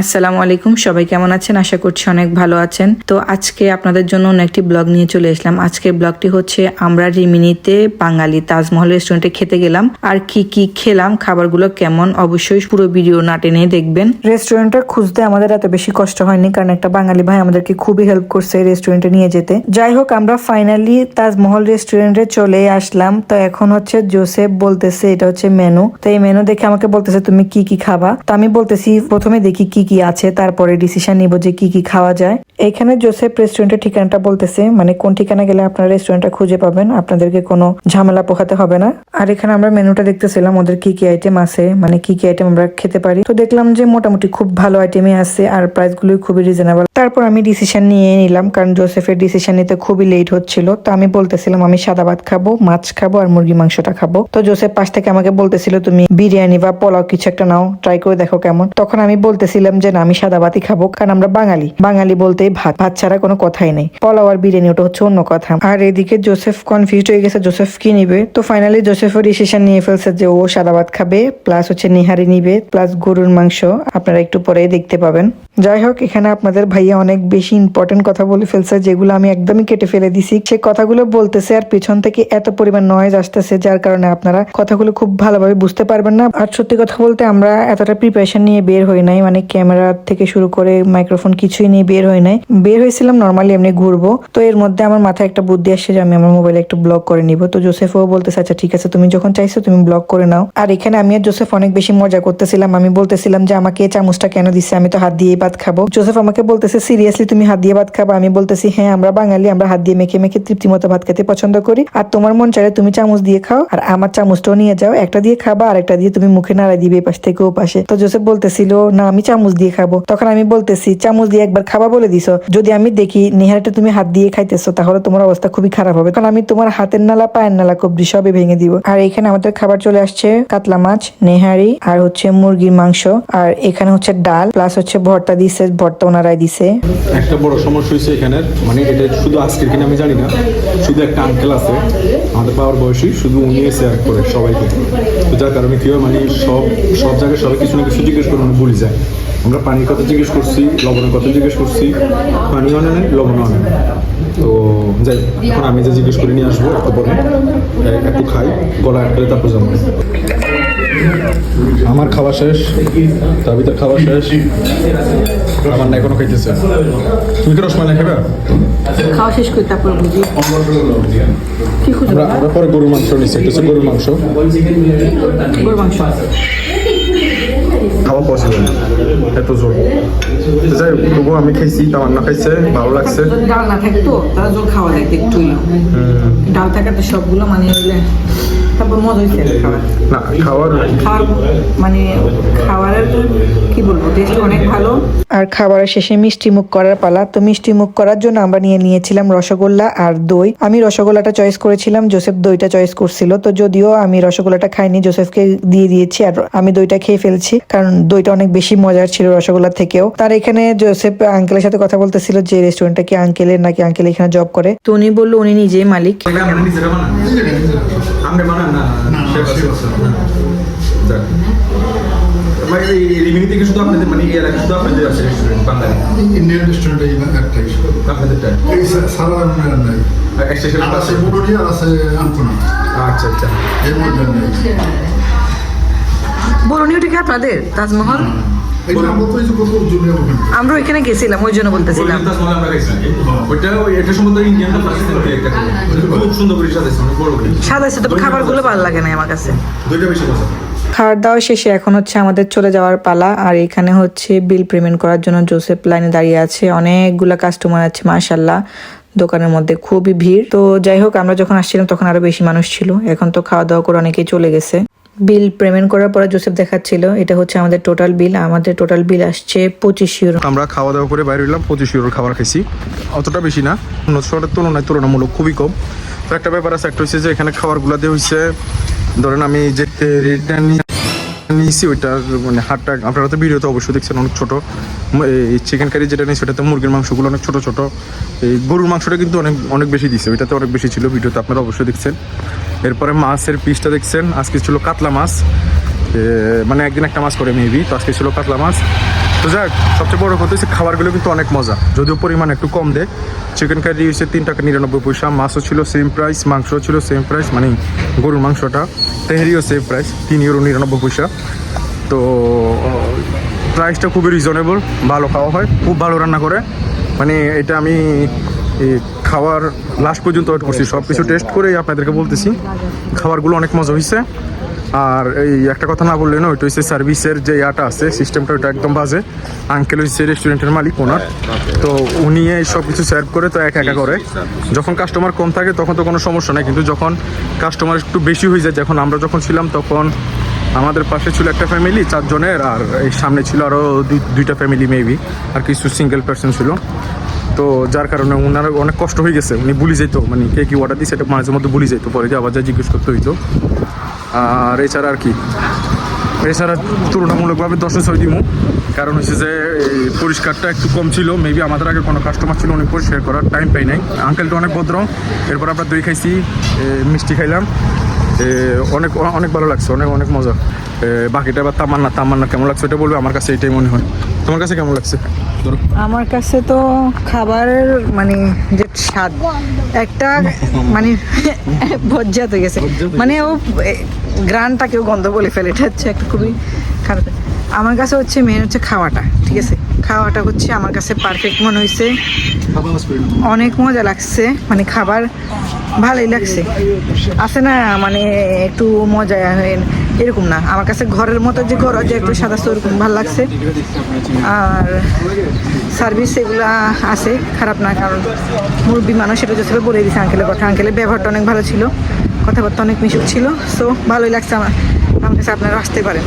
আসসালামু আলাইকুম, সবাই কেমন আছেন? আশা করছি অনেক ভালো আছেন। তো আজকে আপনাদের জন্য অন্য একটি ব্লগ নিয়ে চলে এসলাম। আজকের ব্লগটি হচ্ছে আমরা রিমিনিতে বাঙালি তাজমহল রেস্টুরেন্টে খেতে গেলাম। আর কি কি খেলাম, খাবারগুলো কেমন, অবশ্যই পুরো ভিডিও না টেনে দেখবেন। রেস্টুরেন্টটা খুঁজতে আমাদের এত বেশি কষ্ট হয়নি, কারণ একটা বাঙালি ভাই আমাদেরকে খুবই হেল্প করছে রেস্টুরেন্টে নিয়ে যেতে। যাই হোক, আমরা ফাইনালি তাজমহল রেস্টুরেন্টে চলে আসলাম। তো এখন হচ্ছে জোসেফ বলতেছে, এটা হচ্ছে মেনু তো এই মেনু দেখে আমাকে বলতেছে, তুমি কি কি খাবা? তো আমি বলতেছি, প্রথমে দেখি কি কি আছে, তারপরে ডিসিশন নিব যে কি কি খাওয়া যায়। এখানে জোসেফ রেস্টুরেন্টের ঠিকানাটা বলতেছে মানে কোন ঠিকানা গেলে আপনারা রেস্টুরেন্টটা খুঁজে পাবেন, আপনাদেরকে কোনো ঝামেলা পোহাতে হবে না। আর এখানে আমরা মেনুটা দেখতেছিলাম, ওদের কি কি আইটেম আছে মানে কি কি আইটেম আমরা খেতে পারি। তো দেখলাম যে মোটামুটি খুব ভালো আইটেমই আছে, আর প্রাইসগুলো খুবই রিজনেবল তারপর আমি ডিসিশন নিয়ে নিলাম, কারণ জোসেফের ডিসিশন নিতে খুবই লেট হচ্ছিল। তো আমি বলতেছিলাম, আমি সাদা ভাত খাব, মাছ খাব, আর মুরগি মাংসটা খাব। তো জোসেফ পাশ থেকে আমাকে বলতেছিল, তুমি বিরিয়ানি বা পোলাও কিছু একটা নাও ট্রাই করে দেখো কেমন। তখন আমি বলতেছিলাম যে না, আমি সাদা ভাতই খাব কারণ আমরা বাঙালি। বাঙালি বলতেই ভাত ভাত ছাড়া কোনো কথাই নেই। পোলাও আর বিরিয়ানি ওটা হচ্ছে অন্য কথা। আর এদিকে জোসেফ কনফিউজ হয়ে গেছে, জোসেফ কি নিবে? তো ফাইনালি জোসেফও ডিসিশন নিয়ে ফেলছে যে ও সাদা ভাত খাবে প্লাস হচ্ছে নিহারি নিবে প্লাস গরুর মাংস। আপনারা একটু পরে দেখতে পাবেন। যাই হোক, এখানে আপনাদের ভাইয়া অনেক বেশি ইম্পর্টেন্ট কথা বলে ফেলছে, যেগুলো আমি একদমই কেটে ফেলে দিছি। সে কথাগুলো বলতেছে আর পিছন থেকে এত পরিমাণ নয়েজ আসতেছে, যার কারণে আপনারা কথাগুলো খুব ভালোভাবে বুঝতে পারবেন না। আর সত্যি কথা বলতে আমরা এতটা প্রিপারেশন নিয়ে বের হই নাই মানে ক্যামেরা থেকে শুরু করে মাইক্রোফোন কিছুই নিয়ে বের হই নাই। বের হয়েছিলাম নর্মালি এমনি ঘুরবো। তো এর মধ্যে আমার মাথায় একটা বুদ্ধি আসছে যে আমি আমার মোবাইলে একটু ব্লগ করে নিব। তো জোসেফও বলতেছে আচ্ছা ঠিক আছে, তুমি যখন চাইছো তুমি ব্লগ করে নাও। আর এখানে আমি আর জোসেফ অনেক বেশি মজা করতেছিলাম। আমি বলতেছিলাম যে, আমাকে চামচটা কেন দিচ্ছে? আমি তো হাত দিয়ে ভাত খাব। জোসেফ আমাকে বলতেছে সিরিয়াসলি তুমি হাত দিয়ে ভাত খাব? আমি বলতেছি হ্যাঁ আমরা বাঙালি, আমরা হাত দিয়ে মেখে মেখে তৃপ্তি মতো ভাত খেতে পছন্দ করি। আর তোমার মন চাইলে তুমি চামচ দিয়ে খাও, আর আমার চামচটাও নিয়ে যাও। একটা দিয়ে খাবা, আর একটা দিয়ে তুমি মুখে নাড়াই দিবে এই পাশ থেকে ও পাশে। তো জোসেফ বলতেছিল, না, আমি চামচ দিয়ে খাব। তখন আমি বলতেছি, চামচ দিয়ে একবার খাবা বলে দিছো। যদি আমি দেখি নেহারিটা তুমি হাত দিয়ে খাইতেছো, তাহলে তোমার অবস্থা খুবই খারাপ হবে। কারণ আমি তোমার হাতের নালা, পায়ের নালা, কবজি সবই ভেঙে দিব। আর এখানে আমাদের খাবার চলে আসছে কাতলা মাছ, নেহারি, আর হচ্ছে মুরগির মাংস। আর এখানে হচ্ছে ডাল, প্লাস হচ্ছে ভর্তা দিছে, ভর্তা ওনারাই দিছে। একটা বড় সমস্যা হয়েছে এখানের মানে এটা শুধু আজকের কিনা আমি জানি না, শুধু একটা আঙ্কেল আছে, আমাদের পাওয়ার বয়সী, শুধু উনি এসে এক করে সবাইকে। তো যার কারণে কি হয় মানে সব সব জায়গায় সবাই কিছু না কিছু জিজ্ঞেস করে ভুলে যায়। আমরা পানির কথা জিজ্ঞেস করছি লবণের কথা জিজ্ঞেস করছি। পানি আনে নেই লবণ নেই। তো যাই এখন আমি যে জিজ্ঞেস করে নিয়ে আসব একটু পরে। একটু খাই গলা আটকে তারপর যাব। আমার খাওয়া শেষ তার ভিতর খাওয়া শেষ। আমার না এখনও খাইতেছে। তুমি কি রসমালাই খাবে খাওয়া শেষ করে তারপর বুঝি। আমরা পরে গরুর মাংস নিচ্ছি হচ্ছে গরুর মাংস। গরু মাংস খাওয়া পসিবল এত জোর। যাই হোক, তবুও আমি খাইছি তার না খাইছে ভালো লাগছে। যদি ডাল না থাকতো তারা জোর খাওয়া লাগতো একটু ডাল থাকাতে সবগুলো মানে তারপর মজা হয়েছে খাবার? না খাওয়ার খাওয়ার মানে খাবারের কি বলব টেস্ট অনেক ভালো। আর খাবারের শেষে মিষ্টি মুখ করার পালা। তো মিষ্টি মুখ করার জন্য আমরা নিয়ে নিয়েছিলাম রসগোল্লা আর দই। আমি রসগোল্লাটা চয়েস করেছিলাম জোসেফ দইটা চয়েস করছিল। তো যদিও আমি রসগোল্লাটা খাইনি জোসেফকে দিয়ে দিয়েছি আর আমি দইটা খেয়ে ফেলছি কারণ দইটা অনেক বেশি মজার ছিল রসগোল্লার থেকেও। তার এখানে জোসেফ আঙ্কেলের সাথে কথা বলতেছিল যে রেস্টুরেন্টটা কি আঙ্কেলের নাকি আঙ্কেল এখানে জব করে। তো উনি বলল উনি নিজেই মালিক। আমরা বানান না মানে। রিভিউ থেকে শুধু আপনাদের মানে এলাকা শুধু আপনাদের আছে রেস্টুরেন্ট বাঙালি? ইন্ডিয়ান রেস্টুরেন্ট এই একটাই আপনাদেরটা এই সারা মিলান নাই আর আছে বুড়ি আর আছে আনকোনা। আচ্ছা আচ্ছা। এর মধ্যে নেই। বরুণীটা কি আপনাদের? তাজমহল? আমরা ওইখানে গেছিলাম ওই জন্য বলতেছিলাম। বললেন তাজমহল আমরা খাইছি ওইটা এটা সম্বন্ধে ইন্ডিয়ান তো পাকিস্তান থেকে একটা খুব সুন্দর করে সাজাইছে অনেক বড় করে। সাদা খাবারগুলো ভালো লাগে না আমার কাছে। খাওয়ার দাওয়া শেষে এখন হচ্ছে আমাদের চলে যাওয়ার পালা আর এখানে হচ্ছে বিল পেমেন্ট করার জন্য জোসেফ লাইনে দাঁড়িয়ে আছে। অনেকগুলা কাস্টমার আছে মাশাল্লাহ দোকানের মধ্যে খুবই ভিড়। তো যাই হোক আমরা যখন আসছিলাম তখন আরও বেশি মানুষ ছিল। এখন তো খাওয়া দাওয়া করে অনেকেই চলে গেছে। বিল পেমেন্ট করার পরে জোসেফ দেখাচ্ছিল, এটা হচ্ছে আমাদের টোটাল বিল আমাদের টোটাল বিল আসছে পঁচিশ ইউরো আমরা খাওয়া দাওয়া করে বাইরে হইলাম পঁচিশ ইউরোর খাবার খাইছি। অতটা বেশি না অন্য শহরের তুলনায় তুলনামূলক খুবই কম। তো একটা ব্যাপার আছে, একটা হচ্ছে যে এখানে খাবারগুলো দিয়ে হচ্ছে ধরেন আমি যে রেটটা নিয়েছি, ওইটার মানে হাটটা আপনারা তো ভিডিওতে অবশ্যই দেখছেন, অনেক ছোটো। এই চিকেন কারি যেটা নিয়েছি, ওটাতে মুরগির মাংসগুলো অনেক ছোটো ছোটো। এই গরুর মাংসটা কিন্তু অনেক অনেক বেশি দিছে, ওইটাতে অনেক বেশি ছিল ভিডিওতে, আপনারা অবশ্যই দেখছেন। এরপরে মাছের পিসটা দেখছেন? আজকে ছিল কাতলা মাছ। মানে একদিন একটা মাছ করে মেবি, তো আজকে ছিল কাতলা মাছ। তো যাক, সবচেয়ে বড় কথা হচ্ছে খাবারগুলো কিন্তু অনেক মজা। যদিও পরিমাণ একটু কম দেয়। চিকেন কারি হচ্ছে তিন টাকা নিরানব্বই পয়সা, মাছও ছিল সেম প্রাইস মাংস ছিল সেম প্রাইস মানে গরুর মাংসটা। তেহারিও সেম প্রাইস তিন ইউরো নিরানব্বই পয়সা। তো প্রাইসটা খুবই রিজনেবল ভালো খাওয়া হয়, খুব ভালো রান্না করে। মানে এটা আমি এই খাওয়ার লাস্ট পর্যন্ত ওয়েট করছি। সব কিছু টেস্ট করেই আপনাদেরকে বলতেছি। খাবারগুলো অনেক মজা হয়েছে আর এই একটা কথা না বললে না ওইটা হচ্ছে সার্ভিসের যে ইয়াটা আছে সিস্টেমটা ওইটা একদম বাজে। আঙ্কেল হচ্ছে রেস্টুরেন্টের মালিক ওনার। তো উনি এই সব কিছু সার্ভ করে তো একা একা করে। যখন কাস্টমার কম থাকে, তখন তো কোনো সমস্যা নেই। কিন্তু যখন কাস্টমার একটু বেশি হয়ে যায়, যখন আমরা যখন ছিলাম, তখন আমাদের পাশে ছিল একটা ফ্যামিলি চারজনের, আর এই সামনে ছিল আরও দুইটা ফ্যামিলি মেবি আর কিছু সিঙ্গেল পার্সন ছিল। তো যার কারণে ওনার অনেক কষ্ট হয়ে গেছে। উনি ভুলে যেত মানে কে কি অর্ডার দিচ্ছে এটা মাঝে মধ্যে ভুলে যেত পরে যে আবার যা জিজ্ঞেস করতে হইতো। আর এছাড়া আর কি? এছাড়া তুলনামূলকভাবে দশে ছয় দিমু। কারণ হচ্ছে যে পরিষ্কারটা একটু কম ছিল মেবি আমাদের আগে কোনো কাস্টমার ছিল অনেক পরিষ্কার করার টাইম পাই নাই। আঙ্কেলটা অনেক ভদ্র, এরপর আমরা দই খাইছি মিষ্টি খাইলাম অনেক অনেক ভালো লাগছে, অনেক অনেক মজা। বাকিটা এবার তামান্না তামান্না কেমন লাগছে এটা বলবে? আমার কাছে এটাই মনে হয়। তোমার কাছে কেমন লাগছে? আমার কাছে তো খাবারের মানে যে স্বাদ একটা মানে বজ্জাত হয়ে গেছে। মানে ও গ্রানটা কেউ গন্ধ বলে ফেলে এটা হচ্ছে একটা খুবই খারাপ। আমার কাছে হচ্ছে মেন হচ্ছে খাওয়াটা ঠিক আছে? খাওয়াটা হচ্ছে আমার কাছে পারফেক্ট মনে হয়েছে অনেক মজা লাগছে মানে খাবার ভালোই লাগছে। আছে না মানে একটু মজা এরকম না। আমার কাছে ঘরের মতো যে ঘর, যে একটু সাদা ওরকম ভালো লাগছে। আর সার্ভিস এগুলো আছে, খারাপ না, কারণ মুরব্বী মানুষ সেটা যথেষ্ট বলে দিয়েছে আঙ্কেলের কথা। আঙ্কেলের ব্যবহারটা অনেক ভালো ছিল, কথাবার্তা অনেক মিশুক ছিল সো ভালোই লাগছে আমার আমার কাছে আপনারা আসতে পারেন।